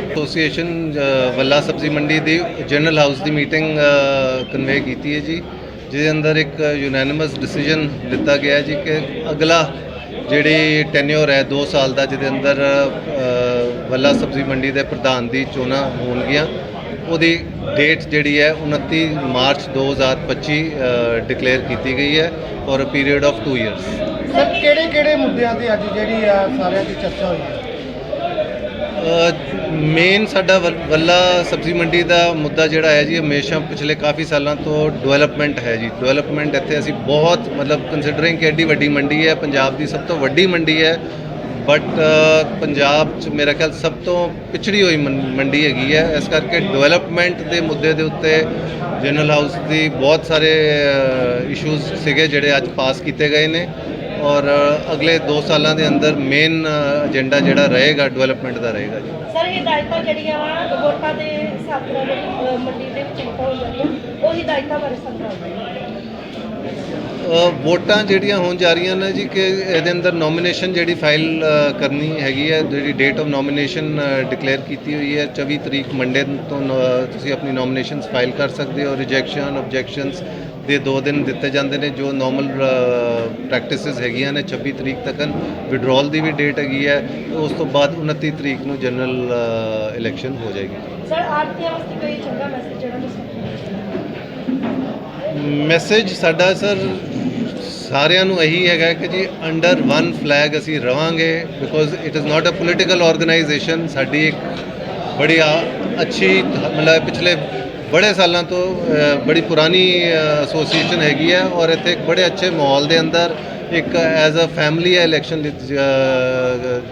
Association ਵੱਲਾ ਸਬਜ਼ੀ ਮੰਡੀ ਦੀ ਜਨਰਲ ਹਾਊਸ ਦੀ ਮੀਟਿੰਗ ਕਨਵੇ ਕੀਤੀ ਹੈ ਜੀ, ਜਿਹਦੇ ਅੰਦਰ ਇੱਕ ਯੂਨੈਨਿਮਸ ਡਿਸੀਜਨ ਦਿੱਤਾ ਗਿਆ ਜੀ ਕਿ ਅਗਲਾ ਜਿਹੜੀ ਟੈਨਿਓਰ ਹੈ 2 ਸਾਲ ਦਾ, ਜਿਹਦੇ ਅੰਦਰ ਵੱਲਾ ਸਬਜ਼ੀ ਮੰਡੀ ਦੇ ਪ੍ਰਧਾਨ ਦੀ ਚੋਣਾਂ ਹੋਣਗੀਆਂ, ਉਹਦੀ ਡੇਟ ਜਿਹੜੀ ਹੈ 29 ਮਾਰਚ 2025 ਡਿਕਲੇਅਰ ਕੀਤੀ ਗਈ ਹੈ ਔਰ ਪੀਰੀਅਡ ਆਫ 2 ਇਅਰਸ ਸਰ ਕਿਹੜੇ ਕਿਹੜੇ ਮੁੱਦਿਆਂ ਤੇ ਅੱਜ ਜਿਹੜੀ ਆ ਸਾਰਿਆਂ ਦੀ ਚਰਚਾ ਹੋਈ ਹੈ? ਮੇਨ ਸਾਡਾ ਵੱਲਾ ਸਬਜ਼ੀ ਮੰਡੀ ਦਾ ਮੁੱਦਾ ਜਿਹੜਾ ਹੈ ਜੀ, ਹਮੇਸ਼ਾ ਪਿਛਲੇ ਕਾਫੀ ਸਾਲਾਂ ਤੋਂ ਡਿਵੈਲਪਮੈਂਟ ਹੈ ਜੀ। ਡਿਵੈਲਪਮੈਂਟ ਇੱਥੇ ਅਸੀਂ ਬਹੁਤ ਮਤਲਬ ਕੰਸੀਡਰਿੰਗ ਕਿ ਐਡੀ ਵੱਡੀ ਮੰਡੀ ਹੈ, ਪੰਜਾਬ ਦੀ ਸਭ ਤੋਂ ਵੱਡੀ ਮੰਡੀ ਹੈ। ਬਟ ਪੰਜਾਬ 'ਚ ਮੇਰਾ ਖਿਆਲ ਸਭ ਤੋਂ ਪਿਛੜੀ ਹੋਈ ਮੰਡੀ ਹੈਗੀ ਹੈ। ਇਸ ਕਰਕੇ ਡਿਵੈਲਪਮੈਂਟ ਦੇ ਮੁੱਦੇ ਦੇ ਉੱਤੇ ਜਨਰਲ ਹਾਊਸ ਦੀ ਬਹੁਤ ਸਾਰੇ ਇਸ਼ੂਜ਼ ਸੀਗੇ ਜਿਹੜੇ ਅੱਜ ਪਾਸ ਕੀਤੇ ਗਏ ਨੇ। ਔਰ ਅਗਲੇ 2 ਸਾਲਾਂ ਦੇ ਅੰਦਰ ਮੇਨ ਏਜੰਡਾ ਜਿਹੜਾ ਰਹੇਗਾ ਡਿਵੈਲਪਮੈਂਟ ਦਾ ਰਹੇਗਾ ਜੀ। ਸਰ ਹਦਾਇਤਾਂ ਜਿਹੜੀਆਂ ਵਾ ਵੋਟਾਂ ਦੇ ਹਿਸਾਬ ਨਾਲ ਜਿਹੜੀ, ਮੰਡੀ ਦੇ ਵਿੱਚ ਵੋਟਾਂ ਹੋ ਜਾਂਦੀਆਂ ਉਹ ਹਦਾਇਤਾਂ ਬਾਰੇ ਸਮਝਾਉਂਦੇ ਵੋਟਾਂ ਜਿਹੜੀਆਂ ਹੋਣ ਜਾ ਰਹੀਆਂ ਨੇ ਜੀ ਕਿ ਇਹਦੇ ਅੰਦਰ ਨੋਮੀਨੇਸ਼ਨ ਜਿਹੜੀ ਫਾਈਲ ਕਰਨੀ ਹੈਗੀ ਹੈ ਜਿਹੜੀ ਡੇਟ ਆਫ ਨੋਮੀਨੇਸ਼ਨ ਡਿਕਲੇਅਰ ਕੀਤੀ ਹੋਈ ਹੈ 24 ਤਰੀਕ ਮੰਡੇ ਤੋਂ ਤੁਸੀਂ ਆਪਣੀ ਨੋਮੀਨੇਸ਼ਨਸ ਫਾਈਲ ਕਰ ਸਕਦੇ ਹੋ ਰਿਜੈਕਸ਼ਨ ਆਬਜੈਕਸ਼ਨਸ ਦੇ 2 ਦਿਨ ਦਿੱਤੇ ਜਾਂਦੇ ਨੇ ਜੋ ਨਾਰਮਲ ਪ੍ਰੈਕਟਿਸਿਸ ਹੈਗੀਆਂ ਨੇ 26 ਤਰੀਕ ਤੱਕਨ। ਵਿਡਰਾਲ ਦੀ ਵੀ ਡੇਟ ਹੈਗੀ ਹੈ ਉਸ ਤੋਂ ਬਾਅਦ 29 ਤਰੀਕ ਨੂੰ ਜਨਰਲ ਇਲੈਕਸ਼ਨ ਹੋ ਜਾਏਗੀ। ਸਰ ਆਰਤੀਆਂ ਵਾਸਤੇ ਕੋਈ ਚੰਗਾ ਮੈਸੇਜ ਜਿਹੜਾ ਤੁਸੀਂ ਮੈਸੇਜ ਸਾਡਾ ਸਰ ਸਾਰਿਆਂ ਨੂੰ ਇਹੀ ਹੈਗਾ ਕਿ ਜੀ ਅੰਡਰ ਵਨ ਫਲੈਗ ਅਸੀਂ ਰਵਾਂਗੇ because it is not a political organisation ਸਾਡੀ ਇੱਕ ਬੜੀ ਆ- ਅੱਛੀ ਮਤਲਬ ਪਿਛਲੇ ਬੜੇ ਸਾਲਾਂ ਤੋਂ ਬੜੀ ਪੁਰਾਣੀ ਐਸੋਸੀਏਸ਼ਨ ਹੈਗੀ ਹੈ ਔਰ ਇੱਥੇ ਇੱਕ ਬੜੇ ਅੱਛੇ ਮਾਹੌਲ ਦੇ ਅੰਦਰ ਇੱਕ ਐਜ਼ ਅ ਫੈਮਿਲੀ ਇਲੈਕਸ਼ਨ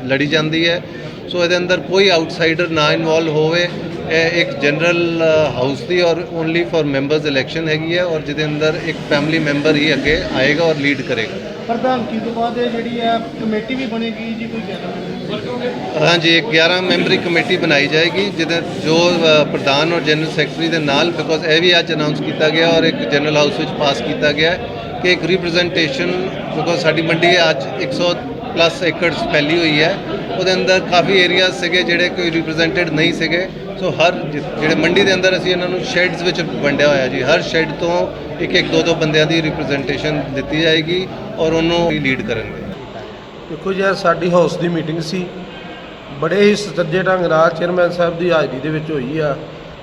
ਲੜੀ ਜਾਂਦੀ ਹੈ। ਸੋ ਇਹਦੇ ਅੰਦਰ ਕੋਈ ਆਊਟਸਾਈਡਰ ਨਾ ਇਨਵੋਲਵ ਹੋਵੇ। ਇਹ ਇੱਕ ਜਨਰਲ ਹਾਊਸ ਦੀ ਔਰ ਓਨਲੀ ਫॉर ਮੈਂਬਰਸ ਇਲੈਕਸ਼ਨ ਹੈਗੀ ਹੈ ਔਰ ਜਿਹਦੇ ਅੰਦਰ ਇੱਕ ਫੈਮਿਲੀ ਮੈਂਬਰ ਹੀ ਅੱਗੇ ਆਏਗਾ ਔਰ ਲੀਡ ਕਰੇਗਾ। ਪ੍ਰਧਾਨਗੀ ਤੋਂ ਬਾਅਦ ਇਹ ਜਿਹੜੀ ਆ ਕਮੇਟੀ ਵੀ ਬਣੇਗੀ ਜੀ, ਕੋਈ ਕਹਿਣਾ ਹਾਂਜੀ, ਇੱਕ 11 ਮੈਂਬਰੀ ਕਮੇਟੀ ਬਣਾਈ ਜਾਏਗੀ, ਜਿਹਦੇ ਜੋ ਪ੍ਰਧਾਨ ਔਰ ਜਨਰਲ ਸੈਕਟਰੀ ਦੇ ਨਾਲ ਬਿਕੋਜ਼ ਇਹ ਵੀ ਅੱਜ ਅਨਾਉਂਸ ਕੀਤਾ ਗਿਆ ਔਰ ਇੱਕ ਜਨਰਲ ਹਾਊਸ ਵਿੱਚ ਪਾਸ ਕੀਤਾ ਗਿਆ ਕਿ ਇੱਕ ਰਿਪਰੈਜ਼ੈਂਟੇਸ਼ਨ ਬਿਕੋਜ਼ ਸਾਡੀ ਮੰਡੀ ਅੱਜ 100 ਪਲੱਸ ਏਕੜਸ ਫੈਲੀ ਹੋਈ ਹੈ, ਉਹਦੇ ਅੰਦਰ ਕਾਫੀ ਏਰੀਆ ਸੀਗੇ ਜਿਹੜੇ ਕੋਈ ਰਿਪਰੈਜ਼ੈਂਟਡ ਨਹੀਂ ਸੀਗੇ ਸੋ ਹਰ ਜਿ- ਜਿਹੜੇ ਮੰਡੀ ਦੇ ਅੰਦਰ ਅਸੀਂ ਇਹਨਾਂ ਨੂੰ ਸ਼ੈਡਸ ਵਿੱਚ ਵੰਡਿਆ ਹੋਇਆ ਜੀ, ਹਰ ਸ਼ੈਡ ਤੋਂ ਇੱਕ ਇੱਕ ਦੋ ਦੋ ਬੰਦਿਆਂ ਦੀ ਰਿਪਰੈਜ਼ੈਂਟੇਸ਼ਨ ਦਿੱਤੀ ਜਾਏਗੀ ਔਰ ਉਹਨੂੰ ਲੀਡ ਕਰਨਗੇ। ਦੇਖੋ ਜੀ ਅੱਜ ਸਾਡੀ ਹਾਊਸ ਦੀ ਮੀਟਿੰਗ ਸੀ। ਬੜੇ ਹੀ ਸਤੱਜੇ ਢੰਗ ਨਾਲ ਚੇਅਰਮੈਨ ਸਾਹਿਬ ਦੀ ਹਾਜ਼ਰੀ ਦੇ ਵਿੱਚ ਹੋਈ ਆ,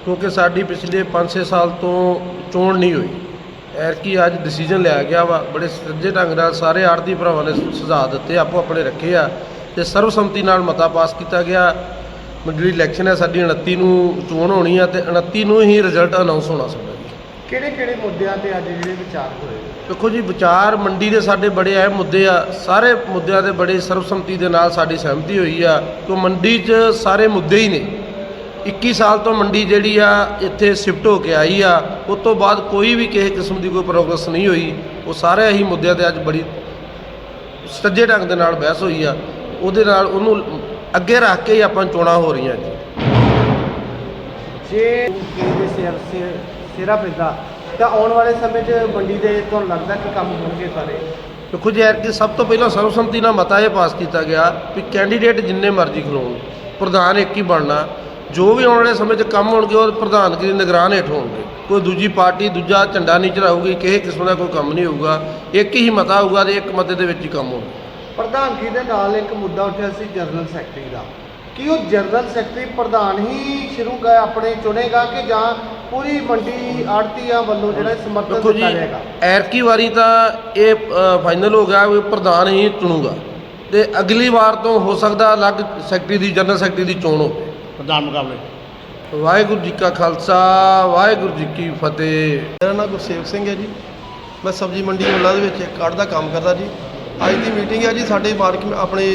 ਕਿਉਂਕਿ ਸਾਡੀ ਪਿਛਲੇ 5-6 ਸਾਲ ਤੋਂ ਚੋਣ ਨਹੀਂ ਹੋਈ। ਐਰਕੀ ਅੱਜ ਡਿਸੀਜਨ ਲਿਆ ਗਿਆ ਵਾ। ਬੜੇ ਸਤੱਜੇ ਢੰਗ ਨਾਲ ਸਾਰੇ ਆੜਤੀ ਭਰਾਵਾਂ ਨੇ ਸੁਝਾਅ ਦਿੱਤੇ, ਆਪੋ ਆਪਣੇ ਰੱਖੇ ਆ ਤੇ ਸਰਬਸੰਮਤੀ ਨਾਲ ਮਤਾ ਪਾਸ ਕੀਤਾ ਗਿਆ। ਜਿਹੜੀ ਇਲੈਕਸ਼ਨ ਹੈ, ਸਾਡੀ 29 ਨੂੰ ਚੋਣ ਹੋਣੀ ਆ ਤੇ 29 ਨੂੰ ਹੀ ਰਿਜ਼ਲਟ ਅਨਾਉਂਸ ਹੋਣਾ ਸਾਡਾ ਜੀ ਕਿਹੜੇ ਕਿਹੜੇ ਮੁੱਦਿਆਂ ਤੇ ਅੱਜ ਜਿਹੜੇ ਵਿਚਾਰ ਹੋਏ? ਦੇਖੋ ਜੀ, ਵਿਚਾਰ ਮੰਡੀ ਦੇ ਸਾਡੇ ਬੜੇ ਅਹਿਮ ਮੁੱਦੇ ਆ। ਸਾਰੇ ਮੁੱਦਿਆਂ ਦੇ ਬੜੇ ਸਰਬਸੰਮਤੀ ਦੇ ਨਾਲ ਸਾਡੀ ਸਹਿਮਤੀ ਹੋਈ ਆ ਕਿ ਮੰਡੀ 'ਚ ਸਾਰੇ ਮੁੱਦੇ ਹੀ ਨੇ। 21 ਸਾਲ ਤੋਂ ਮੰਡੀ ਜਿਹੜੀ ਆ, ਇੱਥੇ ਸ਼ਿਫਟ ਹੋ ਕੇ ਆਈ ਆ। ਉਸ ਤੋਂ ਬਾਅਦ ਕੋਈ ਵੀ ਕਿਸੇ ਕਿਸਮ ਦੀ ਕੋਈ ਪ੍ਰੋਗਰੈਸ ਨਹੀਂ ਹੋਈ। ਉਹ ਸਾਰੇ ਹੀ ਮੁੱਦਿਆਂ ਤੇ ਅੱਜ ਬੜੀ ਸੱਜੇ ਢੰਗ ਦੇ ਨਾਲ ਬਹਿਸ ਹੋਈ ਆ। ਉਹਦੇ ਨਾਲ ਉਹਨੂੰ ਅੱਗੇ ਰੱਖ ਕੇ ਹੀ ਆਪਾਂ ਚੋਣਾਂ ਹੋ ਰਹੀਆਂ ਜੀ। ਜੇ ਕਿਸੇ ਦੇ ਸਿਰ ਸਿਰਾ ਪੈਂਦਾ ਤਾਂ ਆਉਣ ਵਾਲੇ ਸਮੇਂ 'ਚ ਮੰਡੀ ਦੇ ਤੁਹਾਨੂੰ ਲੱਗਦਾ ਕਿ ਕੰਮ ਹੋਣਗੇ ਸਾਰੇ? ਦੇਖੋ ਜੀ ਐਤਕੀ ਸਭ ਤੋਂ ਪਹਿਲਾਂ ਸਰਵਸੰਮਤੀ ਨਾਲ ਮਤਾ ਇਹ ਪਾਸ ਕੀਤਾ ਗਿਆ ਵੀ ਕੈਂਡੀਡੇਟ ਜਿੰਨੇ ਮਰਜ਼ੀ ਖਲੋਣ ਪ੍ਰਧਾਨ ਇੱਕ ਹੀ ਬਣਨਾ ਜੋ ਵੀ ਆਉਣ ਵਾਲੇ ਸਮੇਂ 'ਚ ਕੰਮ ਹੋਣਗੇ ਉਹ ਪ੍ਰਧਾਨਗੀ ਦੀ ਨਿਗਰਾਨ ਹੇਠ ਹੋਣਗੇ। ਕੋਈ ਦੂਜੀ ਪਾਰਟੀ ਦੂਜਾ ਝੰਡਾ ਨਹੀਂ ਚੜਾਊਗੀ ਕਿਸੇ ਕਿਸਮ ਦਾ ਕੋਈ ਕੰਮ ਨਹੀਂ ਹੋਊਗਾ ਇੱਕ ਹੀ ਮਤਾ ਹੋਊਗਾ ਤੇ ਇੱਕ ਮਤੇ ਦੇ ਵਿੱਚ ਹੀ ਕੰਮ ਹੋਊਗਾ। ਪ੍ਰਧਾਨਗੀ ਦੇ ਨਾਲ ਇੱਕ ਮੁੱਦਾ ਉੱਠਿਆ ਸੀ ਜਨਰਲ ਸੈਕਟਰੀ ਦਾ। ਕੀ ਉਹ ਜਨਰਲ ਸੈਕਟਰੀ ਪ੍ਰਧਾਨ ਹੀ ਸ਼ੁਰੂ ਕਰ ਆਪਣੇ ਚੁਣੇਗਾ ਕਿ ਜਾਂ ਪੂਰੀ ਮੰਡੀ ਆੜਤੀਆਂ ਵੱਲੋਂ ਜਿਹੜਾ ਸਮਰਥਨ ਦੇਖੋ ਜੀ ਦਿੱਤਾ ਜਾਏਗਾ? ਐਰਕੀ ਵਾਰੀ ਤਾਂ ਇਹ ਫਾਈਨਲ ਹੋ ਗਿਆ ਵੀ ਪ੍ਰਧਾਨ ਹੀ ਚੁਣੂਗਾ। ਤੇ ਅਗਲੀ ਵਾਰ ਤੋਂ ਹੋ ਸਕਦਾ ਅਲੱਗ ਸੈਕਟਰੀ ਦੀ ਜਨਰਲ ਸੈਕਟਰੀ ਦੀ ਚੋਣ ਹੋਵੇ। ਪ੍ਰਧਾਨ ਮੁਕਾਬਲੇ। ਵਾਹਿਗੁਰੂ ਜੀ ਕਾ ਖਾਲਸਾ ਵਾਹਿਗੁਰੂ ਜੀ ਕੀ ਫਤਿਹ। ਮੇਰਾ ਨਾਮ ਗੁਰਸੇਵਕ ਸਿੰਘ ਹੈ ਜੀ। ਮੈਂ ਸਬਜ਼ੀ ਮੰਡੀ ਮੁੱਲਾ ਦੇ ਵਿੱਚ ਇੱਕ ਕਾਰਡ ਦਾ ਕੰਮ ਕਰਦਾ ਜੀ। ਅੱਜ ਦੀ ਮੀਟਿੰਗ ਹੈ ਜੀ ਸਾਡੇ ਮਾਰਕ ਆਪਣੇ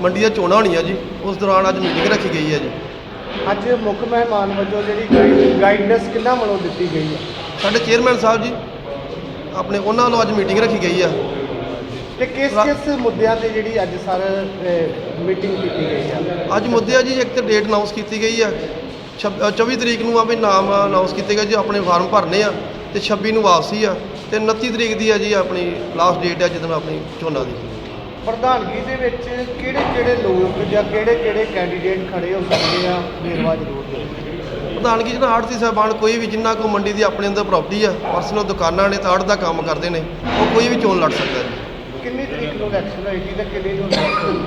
ਮੰਡੀ ਦੀਆਂ ਚੋਣਾਂ ਹੋਣੀਆਂ ਜੀ। ਉਸ ਦੌਰਾਨ ਅੱਜ ਮੀਟਿੰਗ ਰੱਖੀ ਗਈ ਹੈ ਜੀ। ਅੱਜ ਮੁੱਖ ਮਹਿਮਾਨ ਵਜੋਂ ਜਿਹੜੀ ਗਾਈਡਨੈਸ ਕਿੰਨਾ ਵੱਲੋਂ ਦਿੱਤੀ ਗਈ ਹੈ? ਸਾਡੇ ਚੇਅਰਮੈਨ ਸਾਹਿਬ ਜੀ ਆਪਣੇ ਉਹਨਾਂ ਵੱਲੋਂ ਅੱਜ ਮੀਟਿੰਗ ਰੱਖੀ ਗਈ ਆ ਤੇ ਕਿਸ ਕਿਸ ਮੁੱਦਿਆਂ ਤੇ ਜਿਹੜੀ ਅੱਜ ਸਰ ਮੀਟਿੰਗ ਕੀਤੀ ਗਈ ਹੈ? ਅੱਜ ਮੁੱਦੇ ਆ ਜੀ ਇੱਕ ਤੇ ਡੇਟ ਅਨਾਉਂਸ ਕੀਤੀ ਗਈ ਆ ਛਬ- ਅ, 24 ਤਰੀਕ ਨੂੰ ਆ ਵੀ ਨਾਮ ਅਨਾਉਂਸ ਕੀਤੇ ਗਏ ਜੀ ਆਪਣੇ ਫਾਰਮ ਭਰਨੇ ਆ ਤੇ 26 ਨੂੰ ਵਾਪਸੀ ਆ ਤੇ 29 ਤਰੀਕ ਦੀ ਆ ਜੀ ਆਪਣੀ ਲਾਸਟ ਡੇਟ ਆ ਜਦੋਂ ਆਪਣੀ ਝੋਨਾ ਦੀ। ਪ੍ਰਧਾਨਗੀ ਦੇ ਵਿੱਚ ਕਿਹੜੇ ਕਿਹੜੇ ਲੋਕ ਜਾਂ ਕਿਹੜੇ ਕਿਹੜੇ ਕੈਂਡੀਡੇਟ ਖੜੇ ਹੋ ਸਕਦੇ ਆ? ਵੇਰਵਾ ਜ਼ਰੂਰ ਦਿਓ। ਪ੍ਰਧਾਨਗੀ ਜਿਹੜਾ ਆੜਤੀ ਸਾਹਿਬਾਨ ਕੋਈ ਵੀ ਜਿੰਨਾ ਕੋ ਮੰਡੀ ਦੀ ਆਪਣੇ ਅੰਦਰ ਪ੍ਰਾਪਰਟੀ ਆ ਪਰਸਨਲ ਦੁਕਾਨਾਂ ਨੇ ਤਾਂ ਆੜਤ ਦਾ ਕੰਮ ਕਰਦੇ ਨੇ ਉਹ ਕੋਈ ਵੀ ਚੋਣ ਲੜ ਸਕਦਾ ਜੀ। ਕਿੰਨੀ ਤਰੀਕ ਨੂੰ ਇਲੈਕਸ਼ਨ ਹੋਏਗੀ ਤੇ ਕਿੰਨੀ ਨੂੰ election?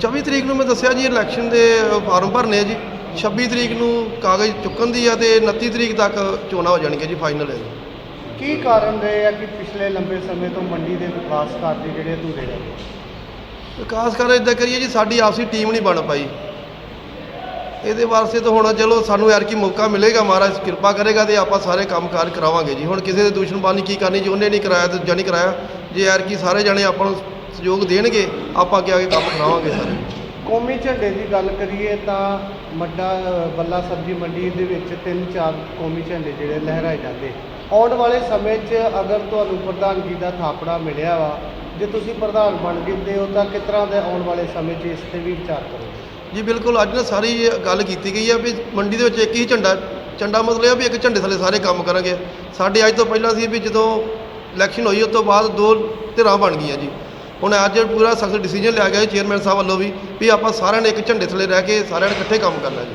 24 ਤਰੀਕ ਨੂੰ ਮੈਂ ਦੱਸਿਆ ਜੀ ਇਲੈਕਸ਼ਨ ਦੇ ਫਾਰਮ ਭਰਨੇ ਆ ਜੀ। 26 ਤਰੀਕ ਨੂੰ ਕਾਗਜ਼ ਚੁੱਕਣ ਦੀ ਆ ਤੇ 29 ਤਰੀਕ ਤੱਕ ਚੋਣਾਂ ਹੋ ਜਾਣਗੀਆਂ ਜੀ ਫਾਈਨਲ ਹੈ ਜੀ ਕੀ ਕਾਰਨ ਰਹੇ ਆ ਕਿ ਪਿਛਲੇ ਲੰਬੇ ਸਮੇਂ ਤੋਂ ਮੰਡੀ ਦੇ ਵਿਕਾਸ ਕਾਰਜ ਜਿਹੜੇ ਅਧੂਰੇ ਰਹੇ? ਵਿਕਾਸ ਕਰ ਇਦਾਂ ਕਰੀਏ ਜੀ ਸਾਡੀ ਆਪਸੀ ਟੀਮ ਨਹੀਂ ਬਣ ਪਾਈ। ਇਹਦੇ ਵਾਸਤੇ ਤਾਂ ਹੁਣ ਚਲੋ ਸਾਨੂੰ ਯਾਰ ਕੀ ਮੌਕਾ ਮਿਲੇਗਾ ਮਹਾਰਾਜ ਕਿਰਪਾ ਕਰੇਗਾ ਤੇ ਆਪਾਂ ਸਾਰੇ ਕੰਮ ਕਾਰ ਕਰਾਵਾਂਗੇ ਜੀ। ਹੁਣ ਕਿਸੇ ਦੇ ਦੁਸ਼ਮਣਬਾਨੀ ਕੀ ਕਰਨੀ ਜੀ ਉਹਨੇ ਨਹੀਂ ਕਰਾਇਆ ਤੇ ਜਾਨੀ ਕਰਾਇਆ। ਜੇ ਯਾਰ ਕੀ ਸਾਰੇ ਜਣੇ ਆਪਾਂ ਨੂੰ ਸਹਿਯੋਗ ਦੇਣਗੇ ਆਪਾਂ ਅੱਗੇ ਆ ਕੇ ਕੰਮ ਕਰਾਵਾਂਗੇ ਸਾਰੇ। ਕੌਮੀ ਝੰਡੇ ਦੀ ਗੱਲ ਕਰੀਏ ਤਾਂ ਮੱਡਾ ਬੱਲਾ ਸਬਜ਼ੀ ਮੰਡੀ ਦੇ ਵਿੱਚ ਤਿੰਨ ਚਾਰ ਕੌਮੀ ਝੰਡੇ ਜਿਹੜੇ ਲਹਿਰਾਏ ਜਾਂਦੇ। ਆਉਣ ਵਾਲੇ ਸਮੇਂ 'ਚ ਅਗਰ ਤੁਹਾਨੂੰ ਪ੍ਰਧਾਨਗੀ ਦਾ ਥਾਪੜਾ ਮਿਲਿਆ ਵਾ, ਜੇ ਤੁਸੀਂ ਪ੍ਰਧਾਨ ਬਣ ਗਏ ਹੋ, ਤਾਂ ਕਿਸ ਤਰ੍ਹਾਂ ਦੇ ਆਉਣ ਵਾਲੇ ਸਮੇਂ 'ਚ ਇਸ ਤੇ ਵੀ ਵਿਚਾਰ ਕਰੋਗੇ? ਜੀ, ਬਿਲਕੁਲ, ਅੱਜ ਨਾ ਸਾਰੀ ਇਹ ਗੱਲ ਕੀਤੀ ਗਈ ਆ ਵੀ ਮੰਡੀ ਦੇ ਵਿੱਚ ਇੱਕ ਹੀ ਝੰਡਾ ਝੰਡਾ ਮਤਲਬ ਇਹ ਆ ਵੀ ਇੱਕ ਝੰਡੇ ਥੱਲੇ ਸਾਰੇ ਕੰਮ ਕਰਾਂਗੇ ਸਾਡੇ ਅੱਜ ਤੋਂ ਪਹਿਲਾਂ ਸੀ ਵੀ ਜਦੋਂ ਇਲੈਕਸ਼ਨ ਹੋਈ, ਉਸ ਤੋਂ ਬਾਅਦ ਦੋ ਧਿਰਾਂ ਬਣ ਗਈਆਂ ਜੀ। ਹੁਣ ਅੱਜ ਪੂਰਾ ਸਖਤ ਡਿਸੀਜਨ ਲਿਆ ਗਿਆ ਚੇਅਰਮੈਨ ਸਾਹਿਬ ਵੱਲੋਂ ਵੀ ਵੀ ਆਪਾਂ ਸਾਰਿਆਂ ਨੇ ਇੱਕ ਝੰਡੇ ਥੱਲੇ ਰਹਿ ਕੇ ਸਾਰਿਆਂ ਨੇ ਇਕੱਠੇ ਕੰਮ ਕਰਨਾ ਜੀ।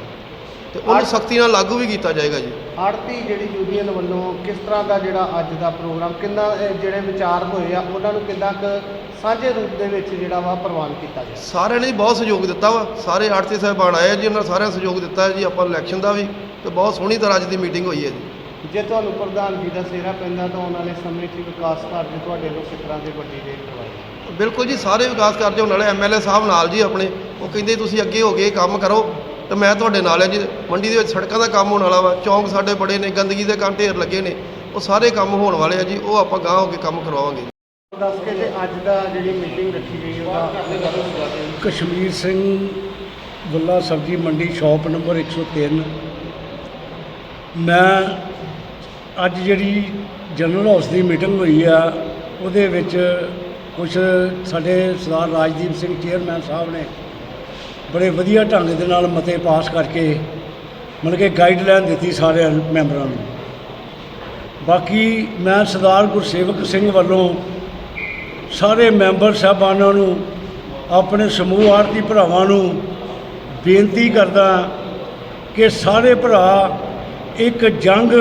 ਤੇ ਉਹਨੂੰ ਸਖਤੀ ਨਾਲ ਲਾਗੂ ਵੀ ਕੀਤਾ ਜਾਏਗਾ ਜੀ। ਆੜਤੀ ਜਿਹੜੀ ਯੂਨੀਅਨ ਵੱਲੋਂ ਕਿਸ ਤਰ੍ਹਾਂ ਦਾ ਜਿਹੜਾ ਅੱਜ ਦਾ ਪ੍ਰੋਗਰਾਮ ਕਿੰਨਾ ਜਿਹੜੇ ਵਿਚਾਰ ਹੋਏ ਆ ਉਹਨਾਂ ਨੂੰ ਕਿੰਨਾ ਕੁ ਸਾਂਝੇ ਰੂਪ ਦੇ ਵਿੱਚ ਜਿਹੜਾ ਵਾ ਪ੍ਰਵਾਨ ਕੀਤਾ ਜਾਏ? ਸਾਰਿਆਂ ਨੇ ਜੀ ਬਹੁਤ ਸਹਿਯੋਗ ਦਿੱਤਾ ਵਾ। ਸਾਰੇ ਆੜਤੀ ਸਾਹਿਬਾਨ ਆਏ ਜੀ ਉਹਨਾਂ ਸਾਰਿਆਂ ਨੇ ਸਹਿਯੋਗ ਦਿੱਤਾ ਜੀ। ਆਪਾਂ ਇਲੈਕਸ਼ਨ ਦਾ ਵੀ ਤੇ ਬਹੁਤ ਸੋਹਣੀ ਤਰ੍ਹਾਂ ਅੱਜ ਦੀ ਮੀਟਿੰਗ ਹੋਈ ਹੈ ਜੀ। ਜੇ ਤੁਹਾਨੂੰ ਪ੍ਰਧਾਨਗੀ ਦਾ ਸਿਹਰਾ ਪੈਂਦਾ ਤਾਂ ਆਉਣ ਵਾਲੇ ਸਮੇਂ 'ਚ ਵਿਕਾਸ ਕਾਰਜ ਤੁਹਾਡੇ ਕਿਸ ਤਰ੍ਹਾਂ ਦੇ ਵੱਡੀ ਦੇ ਕਰਵਾਏ ਬਿਲਕੁਲ ਜੀ ਸਾਰੇ ਵਿਕਾਸ ਕਾਰਜ ਹੋਣ ਵਾਲੇ ਐਮਐਲਏ ਸਾਹਿਬ ਨਾਲ ਜੀ ਆਪਣੇ। ਉਹ ਕਹਿੰਦੇ ਤੁਸੀਂ ਅੱਗੇ ਹੋ ਕੇ ਕੰਮ ਕਰੋ। ਤੇ ਮੈਂ ਤੁਹਾਡੇ ਨਾਲ ਹਾਂ ਜੀ। ਮੰਡੀ ਦੇ ਵਿੱਚ ਸੜਕਾਂ ਦਾ ਕੰਮ ਹੋਣ ਵਾਲਾ ਵਾ ਚੌਂਕ ਸਾਡੇ ਬੜੇ ਨੇ ਗੰਦਗੀ ਦੇ ਕੰਮ ਢੇਰ ਲੱਗੇ ਨੇ। ਉਹ ਸਾਰੇ ਕੰਮ ਹੋਣ ਵਾਲੇ ਆ ਜੀ ਉਹ ਆਪਾਂ ਗਾਂਹ ਹੋ ਕੇ ਕੰਮ ਕਰਵਾਵਾਂਗੇ। ਦੱਸ ਕੇ ਤੇ ਅੱਜ ਦਾ ਜਿਹੜੀ ਮੀਟਿੰਗ ਰੱਖੀ ਗਈ ਉਹਦਾ ਕਸ਼ਮੀਰ ਸਿੰਘ ਗੁੱਲਾ ਸਬਜ਼ੀ ਮੰਡੀ ਸ਼ਾਪ ਨੰਬਰ 103 ਮੈਂ ਅੱਜ ਜਿਹੜੀ ਜਨਰਲ ਹਾਊਸ ਦੀ ਮੀਟਿੰਗ ਹੋਈ ਆ ਉਹਦੇ ਵਿੱਚ ਕੁਝ ਸਾਡੇ ਸਰਦਾਰ ਰਾਜਦੀਪ ਸਿੰਘ ਚੇਅਰਮੈਨ ਸਾਹਿਬ ਨੇ ਬੜੇ ਵਧੀਆ ਢੰਗ ਦੇ ਨਾਲ ਮਤੇ ਪਾਸ ਕਰਕੇ ਮਤਲਬ ਕਿ ਗਾਈਡਲਾਈਨ ਦਿੱਤੀ ਸਾਰੇ ਮੈਂਬਰਾਂ ਨੂੰ। ਬਾਕੀ ਮੈਂ ਸਰਦਾਰ ਗੁਰਸੇਵਕ ਸਿੰਘ ਵੱਲੋਂ ਸਾਰੇ ਮੈਂਬਰ ਸਾਹਿਬਾਨਾਂ ਨੂੰ, ਆਪਣੇ ਸਮੂਹ ਆਰਤੀ ਭਰਾਵਾਂ ਨੂੰ ਬੇਨਤੀ ਕਰਦਾ ਕਿ ਸਾਰੇ ਭਰਾ ਇੱਕ ਜੰਗ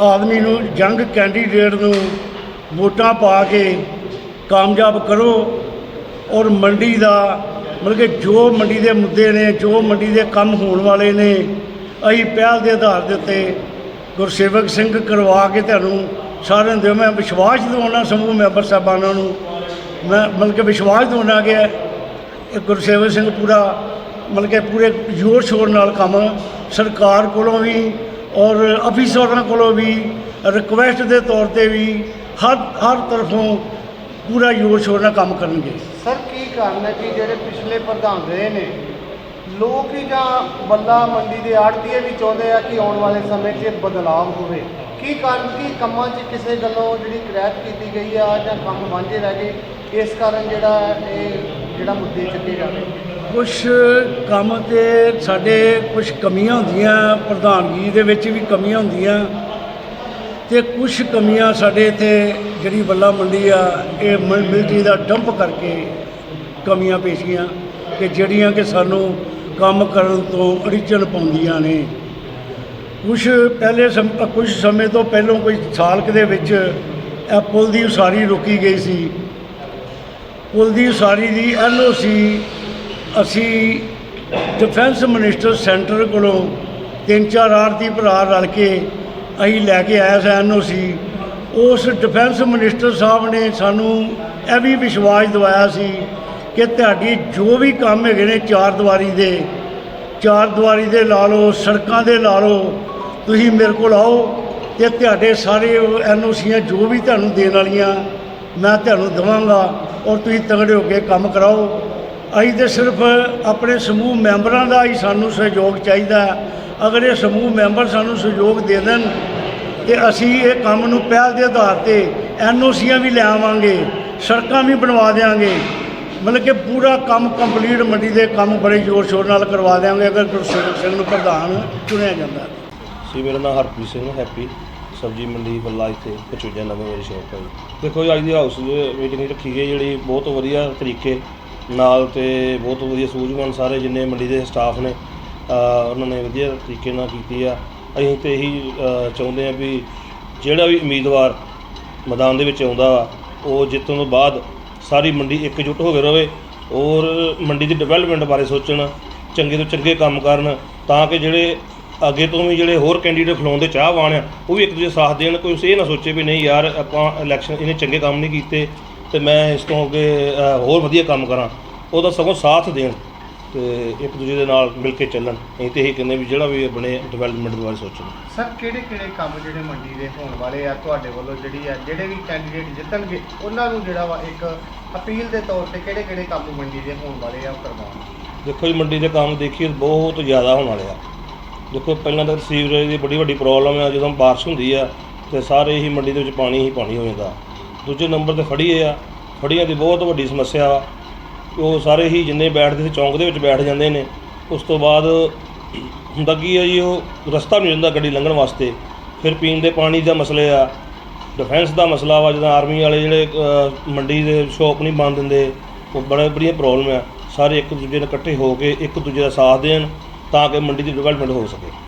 ਆਦਮੀ ਨੂੰ, ਜੰਗ ਕੈਂਡੀਡੇਟ ਨੂੰ ਵੋਟਾਂ ਪਾ ਕੇ ਕਾਮਯਾਬ ਕਰੋ ਔਰ ਮੰਡੀ ਦਾ ਮਤਲਬ ਕਿ ਜੋ ਮੰਡੀ ਦੇ ਮੁੱਦੇ ਨੇ, ਜੋ ਮੰਡੀ ਦੇ ਕੰਮ ਹੋਣ ਵਾਲੇ ਨੇ, ਅਸੀਂ ਪਹਿਲ ਦੇ ਆਧਾਰ ਦੇ ਉੱਤੇ ਗੁਰਸੇਵਕ ਸਿੰਘ ਕਰਵਾ ਕੇ ਤੁਹਾਨੂੰ ਸਾਰਿਆਂ ਦੇ ਮੈਂ ਵਿਸ਼ਵਾਸ ਦਿਵਾਉਣਾ ਸਮੂਹ ਮੈਂਬਰ ਸਾਹਿਬਾਨਾਂ ਨੂੰ। ਮੈਂ ਮਤਲਬ ਕਿ ਵਿਸ਼ਵਾਸ ਦਿਵਾਉਣਾ ਕਿ ਗੁਰਸੇਵਕ ਸਿੰਘ ਪੂਰਾ ਮਤਲਬ ਕਿ ਪੂਰੇ ਜ਼ੋਰ ਸ਼ੋਰ ਨਾਲ ਕੰਮ ਸਰਕਾਰ ਕੋਲੋਂ ਵੀ ਔਰ ਅਫੀਸਰਾਂ ਕੋਲੋਂ ਵੀ ਰਿਕੁਐਸਟ ਦੇ ਤੌਰ ਤੇ ਵੀ ਹਰ ਹਰ ਤਰਫੋਂ ਪੂਰਾ ਜ਼ੋਰ ਸ਼ੋਰ ਨਾਲ ਕੰਮ ਕਰਨਗੇ। ਸਰ ਕਾਰਨ ਹੈ ਕਿ ਜਿਹੜੇ ਪਿਛਲੇ ਪ੍ਰਧਾਨ ਰਹੇ ਨੇ, ਲੋਕ ਹੀ ਜਾਂ ਬੱਲਾ ਮੰਡੀ ਦੇ ਆੜਤੀਏ ਵੀ ਚਾਹੁੰਦੇ ਆ ਕਿ ਆਉਣ ਵਾਲੇ ਸਮੇਂ 'ਚ ਬਦਲਾਅ ਹੋਵੇ। ਕੀ ਕਾਰਨ, ਕੀ ਕੰਮਾਂ 'ਚ ਕਿਸੇ ਗੱਲੋਂ ਜਿਹੜੀ ਕ੍ਰੈਕ ਕੀਤੀ ਗਈ ਆ ਜਾਂ ਕੰਮ ਵਾਂਝੇ ਰਹਿ ਗਏ? ਇਸ ਕਾਰਨ ਜਿਹੜਾ ਇਹ, ਜਿਹੜਾ ਮੁੱਦੇ ਚੱਕੇ ਜਾਂਦੇ ਕੁਝ ਕੰਮ ਤੇ ਸਾਡੇ ਕੁਝ ਕਮੀਆਂ ਹੁੰਦੀਆਂ, ਪ੍ਰਧਾਨਗੀ ਦੇ ਵਿੱਚ ਵੀ ਕਮੀਆਂ ਹੁੰਦੀਆਂ। ਤੇ ਕੁਝ ਕਮੀਆਂ ਸਾਡੇ ਇੱਥੇ ਜਿਹੜੀ ਬੱਲਾ ਮੰਡੀ ਆ, ਇਹ ਮਿਲਟਰੀ ਦਾ ਡੰਪ ਕਰਕੇ ਕਮੀਆਂ ਪੇਸ਼ੀਆਂ ਕਿ ਜਿਹੜੀਆਂ ਕਿ ਸਾਨੂੰ ਕੰਮ ਕਰਨ ਤੋਂ ਅੜਿਚਨ ਪਾਉਂਦੀਆਂ ਨੇ। ਕੁਝ ਪਹਿਲੇ ਸਮ ਕੁਝ ਸਮੇਂ ਤੋਂ ਪਹਿਲਾਂ ਕੋਈ ਸਾਲ ਦੇ ਵਿੱਚ ਇਹ ਪੁਲ ਦੀ ਉਸਾਰੀ ਰੋਕੀ ਗਈ ਸੀ। ਪੁਲ ਦੀ ਉਸਾਰੀ ਦੀ ਐਲਓਸੀ ਅਸੀਂ ਡਿਫੈਂਸ ਮਿਨਿਸਟਰ ਸੈਂਟਰ ਕੋਲੋਂ ਤਿੰਨ ਚਾਰ ਆਰਤੀ ਭਰਾ ਰਲ ਕੇ ਅਸੀਂ ਲੈ ਕੇ ਆਇਆ ਸੀ ਐਨਓਸੀ ਉਸ ਡਿਫੈਂਸ ਮਿਨਿਸਟਰ ਸਾਹਿਬ ਨੇ ਸਾਨੂੰ ਇਹ ਵੀ ਵਿਸ਼ਵਾਸ ਦਿਵਾਇਆ ਸੀ ਕਿ ਤੁਹਾਡੀ ਜੋ ਵੀ ਕੰਮ ਹੈਗੇ ਨੇ ਚਾਰ ਦੀਵਾਰੀ ਦੇ, ਚਾਰ ਦੀਵਾਰੀ ਦੇ ਲਾ ਲਓ, ਸੜਕਾਂ ਦੇ ਲਾ ਲਓ, ਤੁਸੀਂ ਮੇਰੇ ਕੋਲ ਆਓ ਤੇ ਤੁਹਾਡੇ ਸਾਰੇ ਐਨਓਸੀਆਂ ਜੋ ਵੀ ਤੁਹਾਨੂੰ ਦੇਣ ਵਾਲੀਆਂ ਮੈਂ ਤੁਹਾਨੂੰ ਦੇਵਾਂਗਾ ਔਰ ਤੁਸੀਂ ਤਗੜੇ ਹੋ ਕੇ ਕੰਮ ਕਰਾਓ। ਅਸੀਂ ਤੇ ਸਿਰਫ ਆਪਣੇ ਸਮੂਹ ਮੈਂਬਰਾਂ ਦਾ ਹੀ ਸਾਨੂੰ ਸਹਿਯੋਗ ਚਾਹੀਦਾ। ਅਗਰ ਇਹ ਸਮੂਹ ਮੈਂਬਰ ਸਾਨੂੰ ਸਹਿਯੋਗ ਦੇ ਦੇਣ ਤੇ ਅਸੀਂ ਇਹ ਕੰਮ ਨੂੰ ਪਹਿਲ ਦੇ ਆਧਾਰ ਤੇ ਐਨਓਸੀਆਂ ਵੀ ਲੈ ਆਵਾਂਗੇ, ਸੜਕਾਂ ਵੀ ਬਣਵਾ ਦੇਵਾਂਗੇ ਮਤਲਬ ਕਿ ਪੂਰਾ ਕੰਮ ਕੰਪਲੀਟ ਮੰਡੀ ਦੇ ਕੰਮ ਬੜੇ ਜ਼ੋਰ ਸ਼ੋਰ ਨਾਲ ਕਰਵਾ ਦੇਵਾਂਗੇ ਅਗਰ ਗੁਰਸੇਵਕ ਸਿੰਘ ਨੂੰ ਪ੍ਰਧਾਨ ਚੁਣਿਆ ਜਾਂਦਾ। ਸੀ ਮੇਰਾ ਨਾਮ ਹਰਪ੍ਰੀਤ ਸਿੰਘ ਹੈਪੀ ਸਬਜ਼ੀ ਮੰਡੀ ਬੱਲਾ ਇੱਥੇ ਪਚੂਜਾ ਨਵੇਂ ਮੇਰੀ ਸ਼ੌਪ ਹੈ ਜੀ। ਦੇਖੋ ਜੀ, ਅੱਜ ਦੀ ਹਾਊਸ ਮੀਟਿੰਗ ਰੱਖੀ ਗਈ ਜਿਹੜੀ ਬਹੁਤ ਵਧੀਆ ਤਰੀਕੇ ਨਾਲ ਤੇ ਬਹੁਤ ਵਧੀਆ ਸੂਝਵਾਨ ਸਾਰੇ ਜਿੰਨੇ ਮੰਡੀ ਦੇ ਸਟਾਫ ਨੇ ਉਹਨਾਂ ਨੇ ਵਧੀਆ ਤਰੀਕੇ ਨਾਲ ਕੀਤੀ ਆ। ਅਸੀਂ ਤੇ ਇਹੀ ਚਾਹੁੰਦੇ ਆ ਵੀ ਜਿਹੜਾ ਵੀ ਉਮੀਦਵਾਰ ਮੈਦਾਨ ਦੇ ਵਿੱਚ ਆਉਂਦਾ ਵਾ, ਉਹ ਜਿੱਤਣ ਤੋਂ ਬਾਅਦ ਸਾਰੀ ਮੰਡੀ ਇਕਜੁੱਟ ਹੋ ਕੇ ਰਵੇ ਔਰ ਮੰਡੀ ਦੀ ਡਿਵੈਲਪਮੈਂਟ ਬਾਰੇ ਸੋਚਣ, ਚੰਗੇ ਤੋਂ ਚੰਗੇ ਕੰਮ ਕਰਨ, ਤਾਂ ਕਿ ਜਿਹੜੇ ਅੱਗੇ ਤੋਂ ਵੀ ਜਿਹੜੇ ਹੋਰ ਕੈਂਡੀਡੇਟ ਖਲੋਣ ਦੇ ਚਾਹਵਾਨ ਆ, ਉਹ ਵੀ ਇੱਕ ਦੂਜੇ ਸਾਥ ਦੇਣ, ਕੋਈ ਇਹ ਨਾ ਸੋਚੇ ਵੀ ਨਹੀਂ ਯਾਰ ਆਪਾਂ ਇਲੈਕਸ਼ਨ ਇਹਨੇ ਚੰਗੇ ਕੰਮ ਨਹੀਂ ਕੀਤੇ ਤੇ ਮੈਂ ਇਸ ਤੋਂ ਅੱਗੇ ਹੋਰ ਵਧੀਆ ਕੰਮ ਕਰਾਂ, ਉਹਦਾ ਸਗੋਂ ਸਾਥ ਦੇਣ। ਤੇ ਇੱਕ ਦੂਜੇ ਦੇ ਨਾਲ ਮਿਲ ਕੇ ਚੱਲਣ। ਅਸੀਂ ਤੇ ਇਹੀ ਕਹਿੰਦੇ ਵੀ ਜਿਹੜਾ ਵੀ ਆਪਣੇ ਡਿਵੈਲਪਮੈਂਟ ਦੇ ਬਾਰੇ ਸੋਚਣ। ਸਰ ਕਿਹੜੇ ਕਿਹੜੇ ਕੰਮ ਜਿਹੜੇ ਮੰਡੀ ਦੇ ਹੋਣ ਵਾਲੇ ਆ ਤੁਹਾਡੇ ਵੱਲੋਂ ਜਿਹੜੀ ਆ ਜਿਹੜੇ ਵੀ ਕੈਂਡੀਡੇਟ ਜਿੱਤਣਗੇ ਉਹਨਾਂ ਨੂੰ ਜਿਹੜਾ ਵਾ ਇੱਕ ਅਪੀਲ ਦੇ ਤੌਰ ਤੇ ਕਿਹੜੇ ਕਿਹੜੇ ਕੰਮ ਮੰਡੀ ਦੇ ਹੋਣ ਵਾਲੇ ਆ ਉਹ ਕਰਵਾਉਣ? ਦੇਖੋ ਜੀ ਮੰਡੀ ਦੇ ਕੰਮ ਦੇਖੀਏ ਬਹੁਤ ਜ਼ਿਆਦਾ ਹੋਣ ਵਾਲੇ ਆ। ਦੇਖੋ ਪਹਿਲਾਂ ਤਾਂ ਸੀਵਰੇਜ ਦੀ ਬੜੀ ਵੱਡੀ ਪ੍ਰੋਬਲਮ ਆ ਜਦੋਂ ਬਾਰਿਸ਼ ਹੁੰਦੀ ਆ ਤੇ ਸਾਰੇ ਹੀ ਮੰਡੀ ਦੇ ਵਿੱਚ ਪਾਣੀ ਹੀ ਪਾਣੀ ਹੋ ਜਾਂਦਾ ਦੂਜੇ ਨੰਬਰ ਤੇ ਫੜੀਏ ਆ ਫੜੀਆਂ ਦੀ ਬਹੁਤ ਵੱਡੀ ਸਮੱਸਿਆ ਵਾ। ਉਹ ਸਾਰੇ ਹੀ ਜਿੰਨੇ ਬੈਠਦੇ ਸੀ, ਚੌਂਕ ਦੇ ਵਿੱਚ ਬੈਠ ਜਾਂਦੇ ਨੇ। ਉਸ ਤੋਂ ਬਾਅਦ ਹੁੰਦਾ ਕੀ ਆ ਜੀ, ਉਹ ਰਸਤਾ ਨਹੀਂ ਹੁੰਦਾ ਗੱਡੀ ਲੰਘਣ ਵਾਸਤੇ। ਫਿਰ ਪੀਣ ਦੇ ਪਾਣੀ ਦਾ ਮਸਲੇ ਆ ਡਿਫੈਂਸ ਦਾ ਮਸਲਾ ਵਾ, ਜਦੋਂ ਆਰਮੀ ਵਾਲੇ ਜਿਹੜੇ ਮੰਡੀ ਦੇ ਸ਼ੋਪ ਨਹੀਂ ਬੰਦ ਦਿੰਦੇ, ਉਹ ਬੜੇ ਬੜੀਆਂ ਪ੍ਰੋਬਲਮ ਆ। ਸਾਰੇ ਇੱਕ ਦੂਜੇ ਨਾਲ ਇਕੱਠੇ ਹੋ ਕੇ ਇੱਕ ਦੂਜੇ ਦਾ ਸਾਥ ਦੇਣ, ਤਾਂ ਕਿ ਮੰਡੀ ਦੀ ਡਿਵੈਲਪਮੈਂਟ ਹੋ ਸਕੇ।